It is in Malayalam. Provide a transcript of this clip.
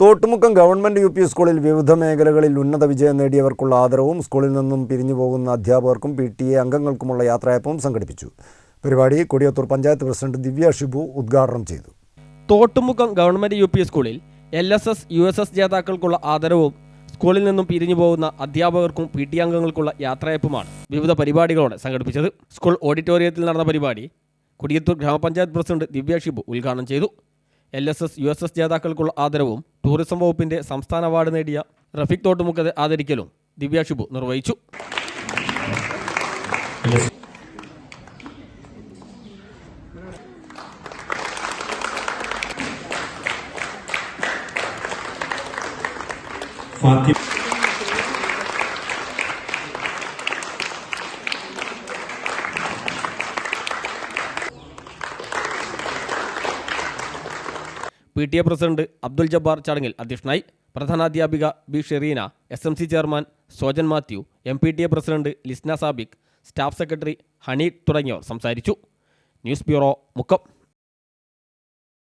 തോട്ടുമുക്കം ഗവൺമെന്റ് യു പി സ്കൂളിൽ വിവിധ മേഖലകളിൽ ഉന്നത വിജയം നേടിയവർക്കുള്ള ആദരവും സ്കൂളിൽ നിന്നും പിരിഞ്ഞു പോകുന്ന അധ്യാപകർക്കും പി ടി എ അംഗങ്ങൾക്കുമുള്ള യാത്രയപ്പവും സംഘടിപ്പിച്ചു. പരിപാടി കൊടിയത്തൂർ പഞ്ചായത്ത് പ്രസിഡന്റ് ദിവ്യ ഷിബു ഉദ്ഘാടനം ചെയ്തു. തോട്ടുമുക്കം ഗവൺമെന്റ് യു പി സ്കൂളിൽ L S S U S S ജേതാക്കൾക്കുള്ള ആദരവും സ്കൂളിൽ നിന്നും പിരിഞ്ഞു പോകുന്ന അധ്യാപകർക്കും പി ടി അംഗങ്ങൾക്കുള്ള യാത്രയപ്പുമാണ് വിവിധ പരിപാടികളോടെ സംഘടിപ്പിച്ചത്. സ്കൂൾ ഓഡിറ്റോറിയത്തിൽ നടന്ന പരിപാടി കൊടിയത്തൂർ ഗ്രാമപഞ്ചായത്ത് പ്രസിഡന്റ് ദിവ്യ ഷിബു ഉദ്ഘാടനം ചെയ്തു. L S S U S S ജേതാക്കൾക്കുള്ള ആദരവും ടൂറിസം വകുപ്പിന്റെ സംസ്ഥാന അവാർഡ് നേടിയ റഫീഖ് തോട്ടുമുക്കത്തെ ആദരിക്കലും ദിവ്യ ഷിബു നിർവഹിച്ചു. Fathima P T A president Abdul Jabbar ചടങ്ങിൽ അധ്യക്ഷനായി പ്രധാനാധ്യാപിക B Shereena S M C chairman Sojan Mathew M P T A president Lisna Sabik staff secretary Honey തുടങ്ങിയവർ സംസാരിച്ചു. News bureau Mukkam.